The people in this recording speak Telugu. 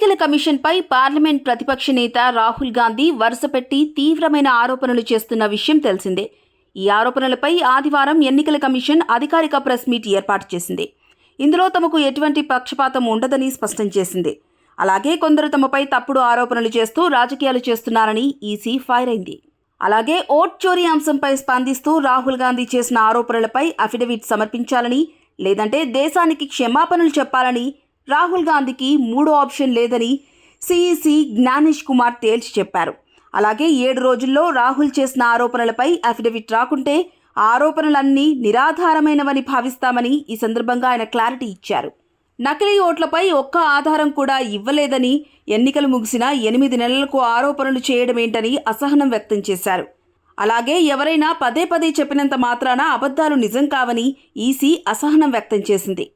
ఎన్నికల కమిషన్పై పార్లమెంట్ ప్రతిపక్ష నేత రాహుల్ గాంధీ వరుసపెట్టి తీవ్రమైన ఆరోపణలు చేస్తున్న విషయం తెలిసిందే. ఈ ఆరోపణలపై ఆదివారం ఎన్నికల కమిషన్ అధికారిక ప్రెస్ మీట్ ఏర్పాటు చేసింది. ఇందులో తమకు ఎటువంటి పక్షపాతం ఉండదని స్పష్టం చేసింది. అలాగే కొందరు తమపై తప్పుడు ఆరోపణలు చేస్తూ రాజకీయాలు చేస్తున్నారని ఈసీ ఫైర్ అయింది అలాగే ఓట్ చోరీ అంశంపై స్పందిస్తూ రాహుల్ గాంధీ చేసిన ఆరోపణలపై అఫిడవిట్ సమర్పించాలని లేదంటే దేశానికి క్షమాపణలు చెప్పాలని రాహుల్ గాంధీకి మూడో ఆప్షన్ లేదని సిఈసి జ్ఞానేష్ కుమార్ తేల్చి చెప్పారు. అలాగే ఏడు రోజుల్లో రాహుల్ చేసిన ఆరోపణలపై అఫిడవిట్ రాకుంటే ఆరోపణలన్నీ నిరాధారమైనవని భావిస్తామని ఈ సందర్భంగా ఆయన క్లారిటీ ఇచ్చారు. నకిలీ ఓట్లపై ఒక్క ఆధారం కూడా ఇవ్వలేదని ఎన్నికలు ముగిసిన ఎనిమిది నెలలకు ఆరోపణలు చేయడమేంటని అసహనం వ్యక్తం చేశారు. అలాగే ఎవరైనా పదే పదే చెప్పినంత మాత్రాన అబద్ధాలు నిజం కావని ఈసీ అసహనం వ్యక్తం చేసింది.